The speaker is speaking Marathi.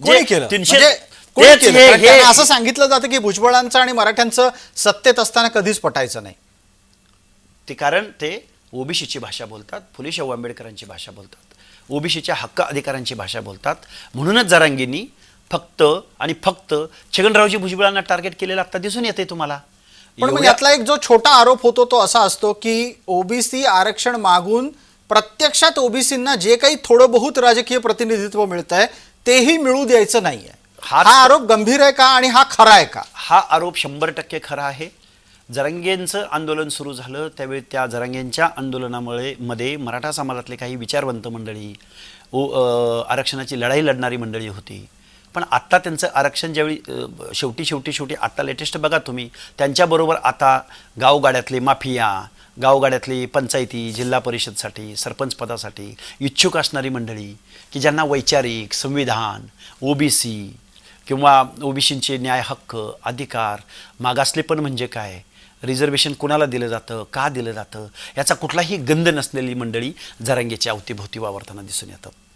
कोणी केलं? तीनशे- म्हणजे कोणी तेच केलं? कारण त्यांना असं सांगितलं जातं की भुजबळांचं आणि मराठ्यांचं सत्तेत असताना कधीच पटायचं नाही. ते कारण ते ओबीसीची भाषा बोलतात फुले शाहू आंबेडकरांची भाषा बोलतात ओबीसीच्या हक्क अधिकारांची भाषा बोलतात. म्हणूनच जरांगींनी फक्त आणि फक्त छगनरावजी भुजबळांना टार्गेट केलेलं आता दिसून येते तुम्हाला. पण मग एवढ्या- यातला एक जो छोटा आरोप होतो तो असा असतो की ओबीसी आरक्षण मागून प्रत्यक्षात ओबीसींना जे काही थोडं बहुत राजकीय प्रतिनिधित्व मिळत आहे तेही मिळू द्यायचं नाहीये. हा आरोप गंभीर आहे का आणि हा खरा आहे का? हा आरोप शंभर टक्के खरा आहे. जरांगेंचं आंदोलन सुरू झालं त्यावेळी त्या जरांगेंच्या आंदोलनामुळे मध्ये मराठा समाजातले काही विचारवंत मंडळी आरक्षणाची लढाई लढणारी मंडळी होती. पण आत्ता त्यांचं आरक्षण ज्यावेळी शेवटी शेवटी शेवटी आत्ता लेटेस्ट बघा तुम्ही. त्यांच्याबरोबर आता गावगाड्यातले माफिया गावगाड्यातली पंचायती जिल्हा परिषदसाठी सरपंच पदासाठी इच्छुक असणारी मंडळी की ज्यांना वैचारिक संविधान ओबीसी किंवा ओबीसींचे न्याय हक्क अधिकार मागासलेपण म्हणजे काय रिझर्वेशन कुणाला दिलं जातं का दिलं जातं याचा कुठलाही गंध नसलेली मंडळी जरांगेच्या अवतीभोवती वावरताना दिसून येतं.